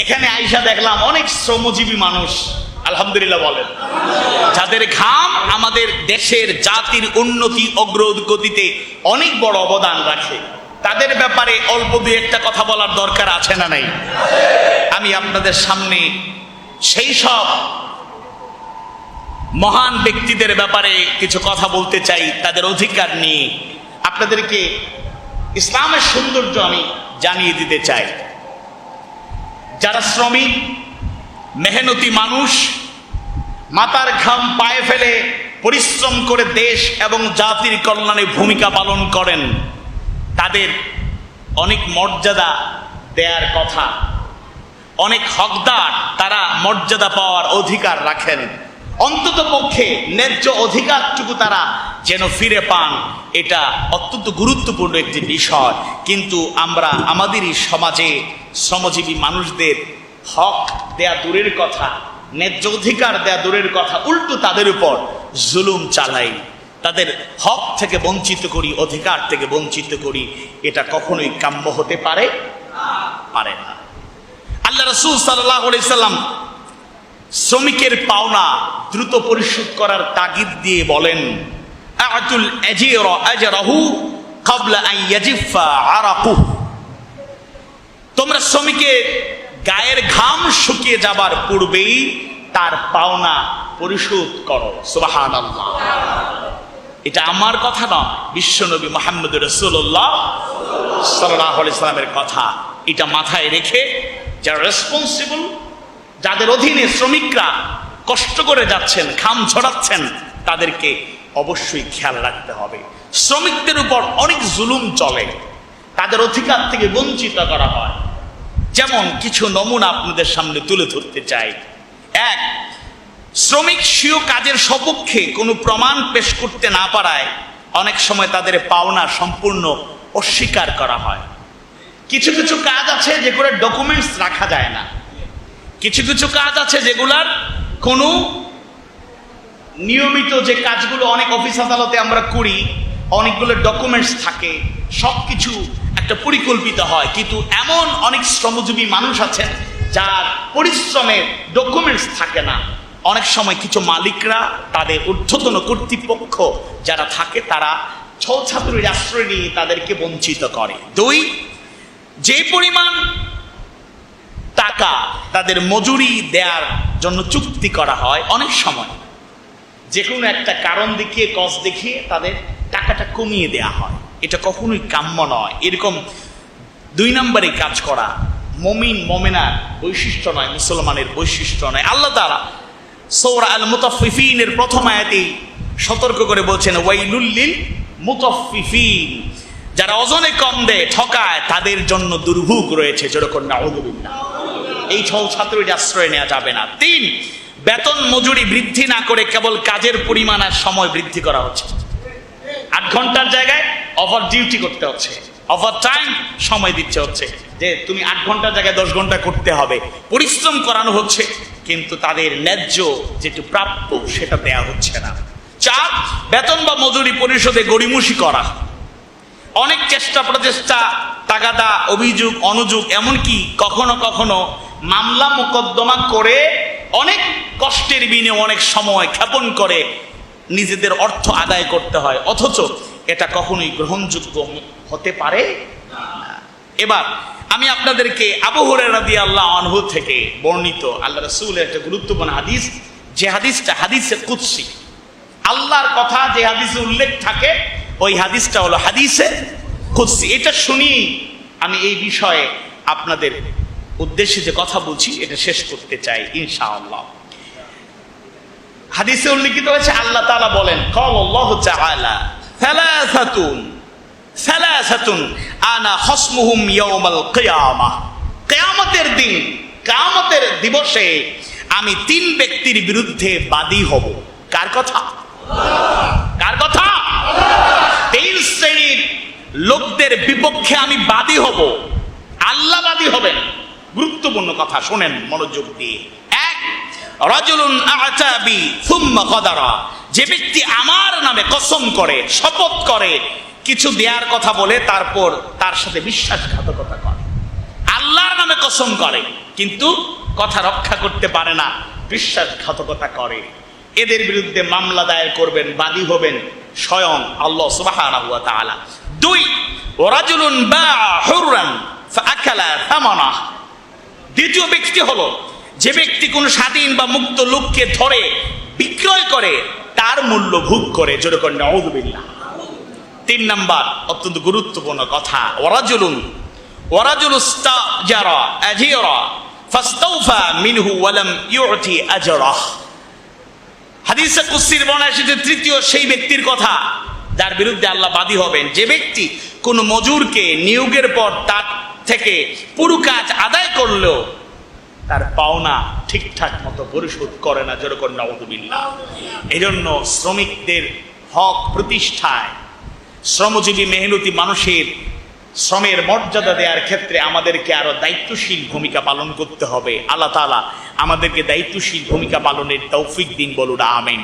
এখানে আইসা দেখলাম অনেক শ্রমজীবী মানুষ, আলহামদুলিল্লাহ বলেন। যাদের ঘাম আমাদের দেশের জাতির উন্নতি অগ্রগতিতে অনেক বড় অবদান রাখে। তাদের ব্যাপারে অল্প দুই একটা কথা বলার দরকার আছে না নাই? আমি আপনাদের সামনে সেই সব মহান ব্যক্তিদের ব্যাপারে কিছু কথা বলতে চাই, তাদের অধিকার নিয়ে। আপনাদেরকে ইসলামের সৌন্দর্য আমি জানিয়ে দিতে চাই। যারা শ্রমিক, মেহনতি মানুষ, মাতার ঘাম পায়ে ফেলে পরিশ্রম করে দেশ এবং জাতির কল্যাণে ভূমিকা পালন করেন, তাদের অনেক মর্যাদা দেয়ার কথা, অনেক হকদার তারা মর্যাদা পাওয়ার অধিকার রাখেন। অন্তত পক্ষে ন্যায্য অধিকারটুকু তারা যেন ফিরে পান, এটা অত্যন্ত গুরুত্বপূর্ণ একটি বিষয়। কিন্তু আমরা আমাদেরই সমাজে শ্রমজীবী মানুষদের হক দেয়া দূরের কথা, ন্যায্য অধিকার দেয়া দূরের কথা, উল্টো তাদের উপর জুলুম চালাই। তাদের হক থেকে বঞ্চিত করি, অধিকার থেকে বঞ্চিত করি, এটা কখনোই কাম্য হতে পারে? পারে না। আল্লাহ রসুল সাল্লাহ সাল্লাম শ্রমিকের পাওনা দ্রুত পরিশোধ করার তাগিদ দিয়ে বলেন তোমরা শ্রমিকের গায়ের ঘাম শুকিয়ে যাবার পূর্বেই তার পাওনা পরিশোধ করো। সুবাহান এটা আমার কথা নয় বিশ্বনবী মোহাম্মদ রসুল্লাহ সাল্লাহ ইসলামের কথা। এটা মাথায় রেখে যারা রেসপন্সিবল যাদের অধীনে শ্রমিকরা কষ্ট করে যাচ্ছেন খাম ঝরাচ্ছেন তাদেরকে অবশ্যই খেয়াল রাখতে হবে। শ্রমিকদের উপর অনেক জুলুম চলে। তাদের অধিকার থেকে বঞ্চিত করা হয়। যেমন কিছু নমুনা আপনাদের সামনে তুলে ধরতে চাই। এক, শ্রমিক স্বীয় কাজের সপক্ষে কোনো প্রমাণ পেশ করতে না পারায় অনেক সময় তাদের পাওনা সম্পূর্ণ অস্বীকার করা হয়। কিছু কিছু কাজ আছে যেগুলোর ডকুমেন্টস রাখা যায় না। কিছু কিছু কাজ আছে যেগুলার কোনো নিয়মিত যে কাজগুলো অনেক অফিস আদালতে আমরা করি, অনেকগুলো ডকুমেন্টস থাকে সব কিছু একটা পরিকল্পিত হয়। কিন্তু এমন অনেক শ্রমজীবী মানুষ আছেন, যার পরিশ্রমের ডকুমেন্টস থাকে না। অনেক সময় কিছু মালিকরা তাদের ঊর্ধ্বতন কর্তৃপক্ষ যারা থাকে, তারা ছাত্রীর আশ্রয় নিয়ে তাদেরকে বঞ্চিত করে। দুই, যে পরিমাণ টাকা তাদের মজুরি দেওয়ার জন্য চুক্তি করা হয়, অনেক সময় যে কোনো একটা কারণ দেখিয়ে কজ দেখিয়ে তাদের টাকাটা কমিয়ে দেয়া হয়। এটা কখনোই কাম্য নয়। এরকম দুই নম্বরে কাজ করা মমিন, মমেনার বৈশিষ্ট্য নয়, মুসলমানের বৈশিষ্ট্য নয়। আল্লাহ তারা সৌরা আল মুতাফিফিনের প্রথম আয়াতেই সতর্ক করে বলছেন ওয়াইলুল্লিল মুতাফিফিন যারা অজনে কম দেয়, ঠকায়, তাদের জন্য দুর্ভোগ রয়েছে। যেরকম না এই ছাত্রীর আশ্রয় নেওয়া যাবে না। তিন বেতন মজুরি বৃদ্ধি না করে কেবল কাজের পরিমাণ আর সময় বৃদ্ধি করা হচ্ছে। আট ঘণ্টার জায়গায় ওভার ডিউটি করতে হচ্ছে ওভার টাইম সময় দিচ্ছে হচ্ছে। যে তুমি আট ঘণ্টার জায়গায় দশ ঘণ্টা করতে হবে, পরিশ্রম করানো হচ্ছে, কিন্তু তাদের ন্যায্য যেটি প্রাপ্য সেটা দেয়া হচ্ছে না। চার বেতন বা মজুরি পরিশোধে গড়িমুষি করা। অনেক চেষ্টা প্রচেষ্টা, তাগাদা, অভিযোগ, অনুযোগ, এমনকি কখনো কখনো মামলা মোকদ্দমা করে অনেক কষ্টের বিনে অনেক সময় ক্ষেপণ করে নিজেদের অর্থ আদায় করতে হয়। অথচ এটা কখনোই গ্রহণযোগ্য হতে পারে। এবার আমি আপনাদেরকে আবহরে রাদি আল্লাহ আনহু থেকে বর্ণিত আল্লাহ রসুলের একটা গুরুত্বপূর্ণ হাদিস, যে হাদিসটা হাদিসে কুৎসি আল্লাহর কথা যে হাদিসে উল্লেখ থাকে, ওই হাদিসটা হলো হাদিসে কুৎসি এটা শুনি আমি এই বিষয়ে আপনাদের উদ্দেশ্যে যে কথা বলছি, এটা শেষ করতে চাই, ইনশাআল্লাহ। হাদিসে উল্লেখিত হয়েছে, আল্লাহ তাআলা বলেন কল আল্লাহ তাআলা, সালাসাতুন সালাসাতুন, আনা খসমুহুম ইয়াউমাল কিয়ামাহ কিয়ামতের দিন, কিয়ামতের দিবসে আমি তিন ব্যক্তির বিরুদ্ধে বাদী হব। কার কথা? কার কথা? তিন শ্রেণির লোকদের বিপক্ষে আমি বাদী হব। আল্লাহ বাদী হবেন। গুরুত্বপূর্ণ কথা, শোনেন মনোযোগ দিয়ে। রজুলুন আচাবি সুম্মা কদারা যে ব্যক্তি আমার নামে কসম করে, শপথ করে, কিছু দেওয়ার কথা বলে, তারপর তার সাথে বিশ্বাসঘাতকতা করে। আল্লাহর নামে কসম করে, কিন্তু কথা রক্ষা করতে পারে না, বিশ্বাসঘাতকতা করে। এদের বিরুদ্ধে মামলা দায়ের করবেন, বাদী হবেন স্বয়ং আল্লাহ তাআলা। দুই, ওরাজুলুন বা থামানা দ্বিতীয় ব্যক্তি হলো যে ব্যক্তি কোন স্বাধীন বা মুক্ত লোককে ধরে, বিক্রয় করে, তার মূল্য ভোগ করে। যেরকম নওদুবিল্লাহ তিন নাম্বার, অত্যন্ত গুরুত্বপূর্ণ কথা। ওরাজুলুন ওরাজুল ইস্তাজারা আজিরা ফাস্তাউফা মিনহু ওয়ালাম ইউতি আজরাহ হাদিসে কুসির বর্ণনা এসেছে তৃতীয় সেই ব্যক্তির কথা, যার বিরুদ্ধে আল্লাহ বাদী হবেন। যে ব্যক্তি কোন মজুরকে নিয়োগের পর তার থেকে পুরো কাজ আদায় করলেও তার পাওনা ঠিকঠাক মতো পরিশোধ করে না, যেরকম নবদুবিল্লা এই জন্য শ্রমিকদের হক প্রতিষ্ঠায় শ্রমজীবী মেহনতি মানুষের শ্রমের মর্যাদা দেওয়ার ক্ষেত্রে আমাদেরকে আরও দায়িত্বশীল ভূমিকা পালন করতে হবে। আল্লাহ তাআলা আমাদেরকে দায়িত্বশীল ভূমিকা পালনের তৌফিক দিন বলুন, আমিন।